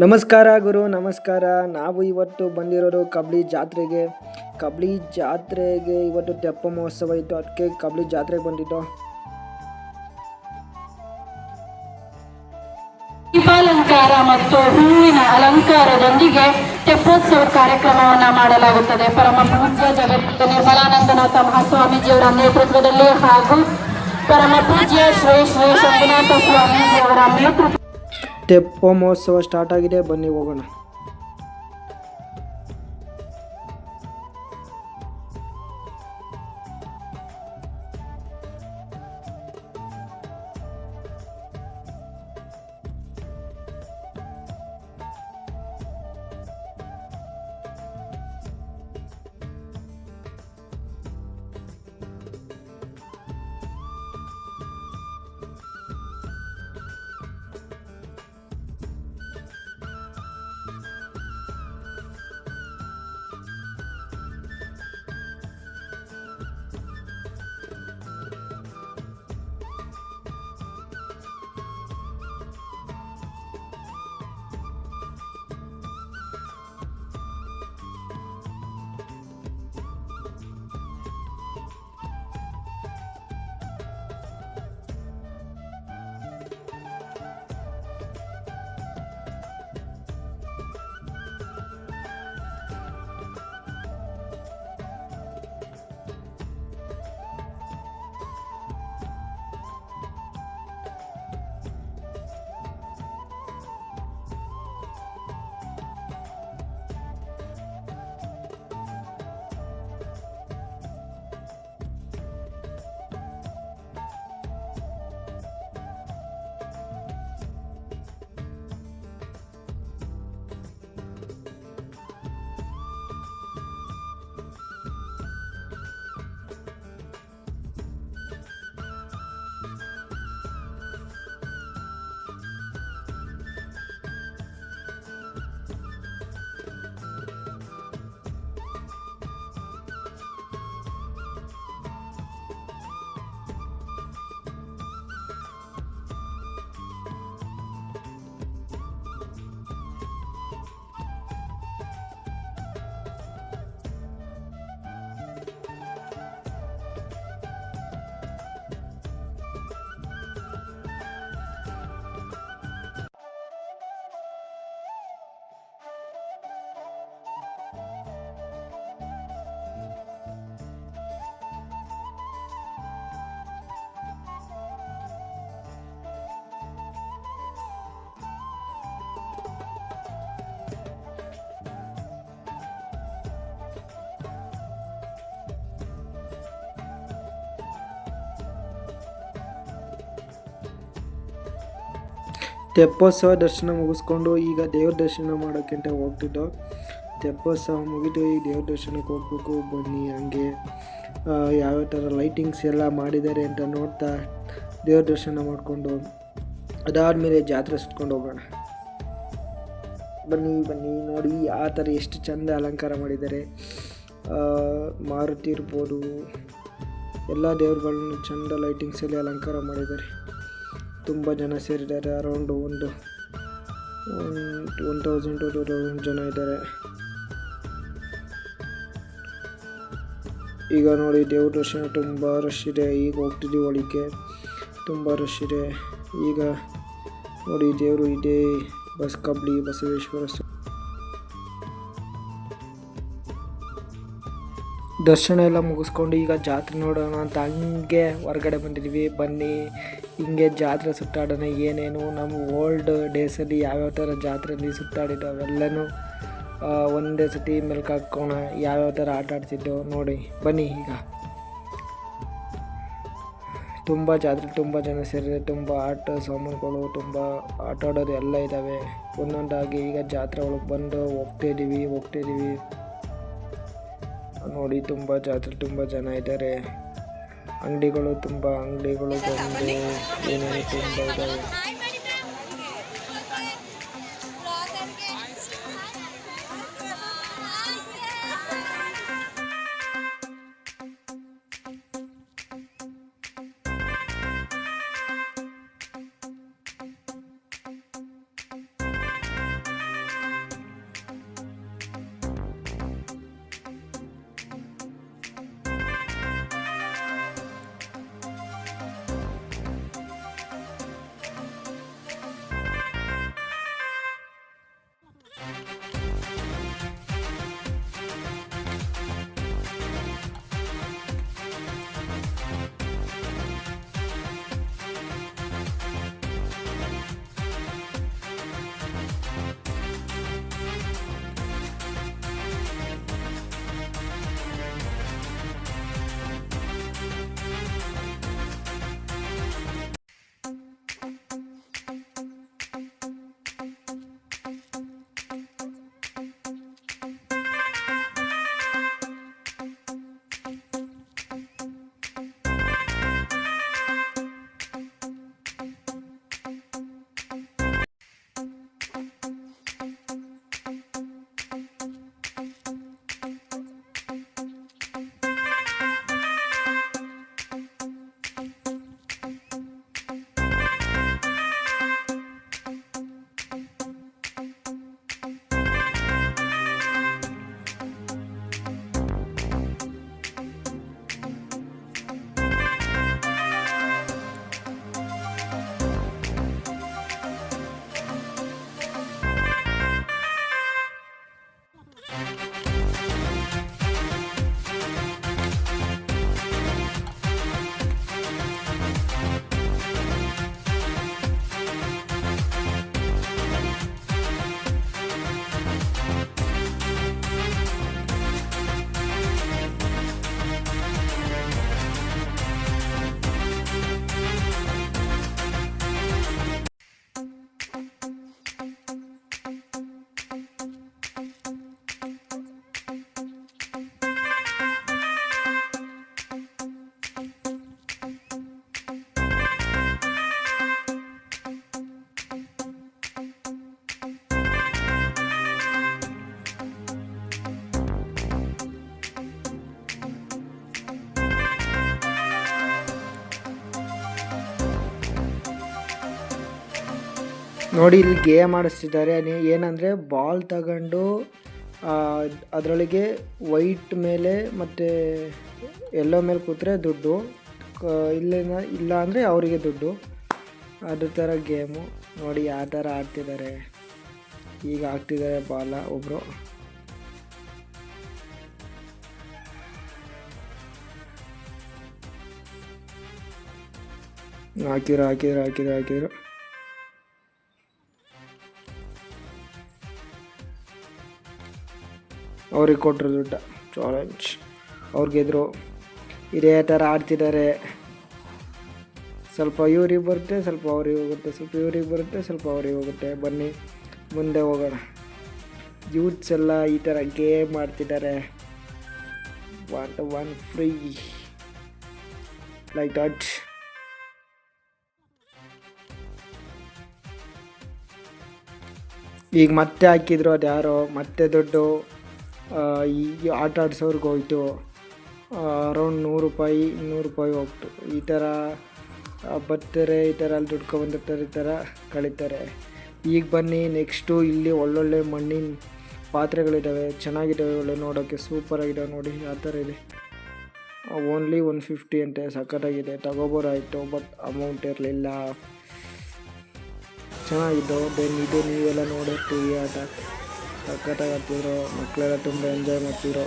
ನಮಸ್ಕಾರ ಗುರು, ನಮಸ್ಕಾರ. ನಾವು ಇವತ್ತು ಬಂದಿರೋದು ಕಬಡ್ಡಿ ಜಾತ್ರೆಗೆ. ಕಬಡ್ಡಿ ಜಾತ್ರೆಗೆ ಇವತ್ತು ತೆಪ್ಪ ಮಹೋತ್ಸವ ಇತ್ತು. ಅದಕ್ಕೆ ಕಬಡ್ಡಿ ಜಾತ್ರೆಗೆ ಬಂದಿದ್ದು. ದೀಪಾಲಂಕಾರ ಮತ್ತು ಹೂವಿನ ಅಲಂಕಾರದೊಂದಿಗೆ ತೆಪ್ಪೋತ್ಸವ ಕಾರ್ಯಕ್ರಮವನ್ನ ಮಾಡಲಾಗುತ್ತದೆ. ಪರಮ ಪೂಜ್ಯ ಜಗತ್ ನಿರ್ಮಲಾನಂದನಾಥ ಮಹಾಸ್ವಾಮೀಜಿಯವರ ನೇತೃತ್ವದಲ್ಲಿ ಹಾಗೂ ಪರಮ ಪೂಜ್ಯ ಶ್ರೀ ಶ್ರೀ ಶಂಭುನಾಥ ಸ್ವಾಮೀಜಿಯವರ ನೇತೃತ್ವ ತೆಪ್ಪ ಮಹೋತ್ಸವ ಸ್ಟಾರ್ಟ್ ಆಗಿದೆ. ಬನ್ನಿ ಹೋಗೋಣ. ತೆಪ್ಪೋತ್ಸವ ದರ್ಶನ ಮುಗಿಸ್ಕೊಂಡು ಈಗ ದೇವ್ರ ದರ್ಶನ ಮಾಡೋಕ್ಕಿಂತ ಹೋಗ್ತಿದ್ದೋ, ತೆಪ್ಪೋತ್ಸವ ಮುಗಿದು ಈ ದೇವ್ರ ದರ್ಶನಕ್ಕೆ ಹೋಗ್ಬೇಕು ಬನ್ನಿ ಹಂಗೆ. ಯಾವ್ಯಾವ ಥರ ಲೈಟಿಂಗ್ಸ್ ಎಲ್ಲ ಮಾಡಿದ್ದಾರೆ ಅಂತ ನೋಡ್ತಾ ದೇವ್ರ ದರ್ಶನ ಮಾಡಿಕೊಂಡು ಅದಾದಮೇಲೆ ಜಾತ್ರೆ ಸುತ್ಕೊಂಡು ಹೋಗೋಣ. ಬನ್ನಿ ಬನ್ನಿ, ನೋಡಿ ಆ ಥರ ಎಷ್ಟು ಚಂದ ಅಲಂಕಾರ ಮಾಡಿದ್ದಾರೆ. ಮಾರುತಿ ಇರ್ಬೋದು, ಎಲ್ಲ ದೇವ್ರುಗಳನ್ನು ಚಂದ ಲೈಟಿಂಗ್ಸಲ್ಲಿ ಅಲಂಕಾರ ಮಾಡಿದ್ದಾರೆ. ತುಂಬ ಜನ ಸೇರಿದ್ದಾರೆ ಅರೌಂಡ್ ಒಂದು one thousand to two thousand ಜನ ಇದ್ದಾರೆ. ಈಗ ನೋಡಿ, ದೇವ್ರ ದರ್ಶನ ತುಂಬ ರಶ್ ಇದೆ, ಈಗ ಹೋಗ್ತಿದ್ದೀವಿ ಒಳಕ್ಕೆ ತುಂಬ ರಶ್ ಇದೆ. ಈಗ ನೋಡಿ, ದೇವರು ಇದೆ ಬಸ್ ಕಬ್ಳಿ ಬಸವೇಶ್ವರ ದರ್ಶನ ಎಲ್ಲ ಮುಗಿಸ್ಕೊಂಡು ಈಗ ಜಾತ್ರೆ ನೋಡೋಣ ಅಂತ ಹಂಗೆ ಹೊರಗಡೆ ಬಂದಿದ್ದೀವಿ. ಬನ್ನಿ, ಹಿಂಗೆ ಜಾತ್ರೆ ಸುತ್ತಾಡೋಣ, ಏನೇನು ನಮ್ಮ ಓಲ್ಡ್ ಡೇಸಲ್ಲಿ ಯಾವ್ಯಾವ ಥರ ಜಾತ್ರೆಯಲ್ಲಿ ಸುತ್ತಾಡಿದ್ದು ಅವೆಲ್ಲನೂ ಒಂದೇ ಸತಿ ಮೆಲ್ಕು ಹಾಕೋಣ, ಯಾವ್ಯಾವ ಥರ ಆಟ ಆಡ್ತಿದ್ದೋ ನೋಡಿ. ಬನ್ನಿ ಈಗ. ತುಂಬ ಜಾತ್ರೆ, ತುಂಬ ಜನ ಸೇರಿದೆ, ತುಂಬ ಆಟ ಸಾಮಾನುಗಳು, ತುಂಬ ಆಟ ಆಡೋದು ಎಲ್ಲ ಇದ್ದಾವೆ. ಒಂದೊಂದಾಗಿ ಈಗ ಜಾತ್ರೆ ಒಳಗೆ ಬಂದು ಹೋಗ್ತಾಯಿದ್ದೀವಿ ಹೋಗ್ತಾಯಿದ್ದೀವಿ ನೋಡಿ ತುಂಬ ಜಾತ್ರೆ ತುಂಬ ಜನ ಇದ್ದಾರೆ. ಅಂಗಡಿಗಳು ತುಂಬ ಅಂಗಡಿಗಳು ಬಂದು ಏನೇನು ತುಂಬ ಇದ್ದಾವೆ. ನೋಡಿ ಇಲ್ಲಿ ಗೇಮ್ ಆಡಿಸ್ತಿದ್ದಾರೆ. ಏನಂದರೆ ಬಾಲ್ ತಗೊಂಡು ಅದರೊಳಗೆ ವೈಟ್ ಮೇಲೆ ಮತ್ತು ಎಲ್ಲೋ ಮೇಲೆ ಕೂತ್ರೆ ದುಡ್ಡು. ಇಲ್ಲಿನ ಇಲ್ಲ ಅಂದರೆ ಅವರಿಗೆ ದುಡ್ಡು. ಅದ್ರ ಥರ ಗೇಮು ನೋಡಿ ಯಾವ ಥರ ಆಡ್ತಿದ್ದಾರೆ. ಈಗ ಆಗ್ತಿದ್ದಾರೆ ಬಾಲ ಒಬ್ಬರು ಹಾಕಿದ್ರು ಹಾಕಿದ್ರು ಹಾಕಿದ್ರು ಹಾಕಿದ್ರು. ಅವ್ರಿಗೆ ಕೊಟ್ಟರು ದುಡ್ಡ. ಚಾಲೆಂಜ್ ಅವ್ರು ಗೆದ್ರು ಇದೇ ಥರ ಆಡ್ತಿದ್ದಾರೆ ಸ್ವಲ್ಪ ಇವ್ರಿಗೆ ಬರುತ್ತೆ, ಸ್ವಲ್ಪ ಅವ್ರಿಗೆ ಹೋಗುತ್ತೆ. ಸ್ವಲ್ಪ ಇವ್ರಿಗೆ ಬರುತ್ತೆ, ಸ್ವಲ್ಪ ಅವ್ರಿಗೆ ಹೋಗುತ್ತೆ. ಬನ್ನಿ, ಮುಂದೆ ಹೋಗೋಣ. ಯೂತ್ಸ್ ಎಲ್ಲ ಈ ಥರ ಗೇಮ್ ಆಡ್ತಿದ್ದಾರೆ what one free like that ಈಗ ಮತ್ತೆ ಹಾಕಿದ್ರು ಅದು ಯಾರೋ ಮತ್ತೆ ದುಡ್ಡು. ಈ ಆಟ ಆಡ್ಸೋರ್ಗೆ ಹೋಯ್ತು. ಅರೌಂಡ್ ನೂರು ರೂಪಾಯಿ, ಇನ್ನೂರು ರೂಪಾಯಿ ಹೋಗ್ತು. ಈ ಥರ ಬರ್ತಾರೆ, ಈ ಥರ ಅಲ್ಲಿ ದುಡ್ಕೊಬಂದಿರ್ತಾರೆ ಈ ಥರ ಕಳೀತಾರೆ. ಈಗ ಬನ್ನಿ ನೆಕ್ಸ್ಟು ಇಲ್ಲಿ ಒಳ್ಳೊಳ್ಳೆ ಮಣ್ಣಿನ ಪಾತ್ರೆಗಳಿದ್ದಾವೆ ಚೆನ್ನಾಗಿದ್ದಾವೆ ಒಳ್ಳೆ ನೋಡೋಕ್ಕೆ ಸೂಪರಾಗಿದ್ದಾವೆ ನೋಡಿ, ಆ ಥರ ಇದೆ. ಓನ್ಲಿ ಒನ್ ಫಿಫ್ಟಿ ಅಂತೆ, ಸಖತ್ತಾಗಿದೆ ತಗೋಬೋದಾಯಿತು ಬಟ್ ಅಮೌಂಟ್ ಇರಲಿಲ್ಲ. ಚೆನ್ನಾಗಿದ್ದವು ದೆನ್ ಇದು ನೀವೆಲ್ಲ ನೋಡಿರ್ತೀವಿ ಆಟ. ಸಖತ್ತಾಗಿ ಆಡ್ತಿದ್ರು ಮಕ್ಕಳೆಲ್ಲ ತುಂಬ ಎಂಜಾಯ್ ಮಾಡ್ತಿದ್ರು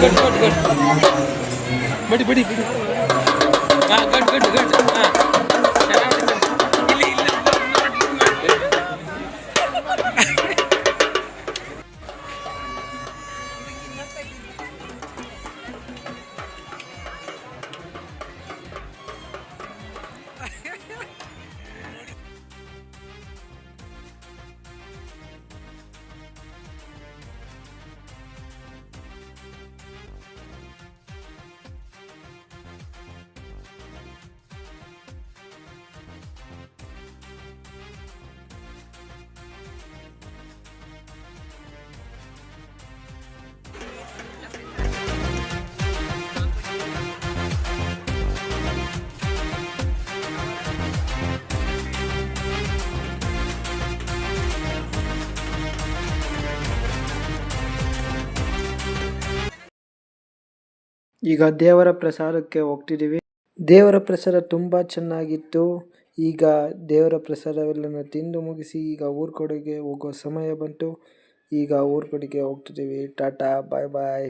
கட் கட் கட் படி படி படி. ஆ கட் கட் கட் ஆ. ಈಗ ದೇವರ ಪ್ರಸಾದಕ್ಕೆ ಹೋಗ್ತಿದ್ದೀವಿ ದೇವರ ಪ್ರಸಾದ ತುಂಬ ಚೆನ್ನಾಗಿತ್ತು. ಈಗ ದೇವರ ಪ್ರಸಾರವೆಲ್ಲನೂ ತಿಂದು ಮುಗಿಸಿ ಈಗ ಊರ ಕಡೆಗೆ ಹೋಗೋ ಸಮಯ ಬಂತು. ಈಗ ಊರ ಕಡೆಗೆ ಹೋಗ್ತಿದ್ದೀವಿ ಟಾಟಾ, ಬಾಯ್ ಬಾಯ್.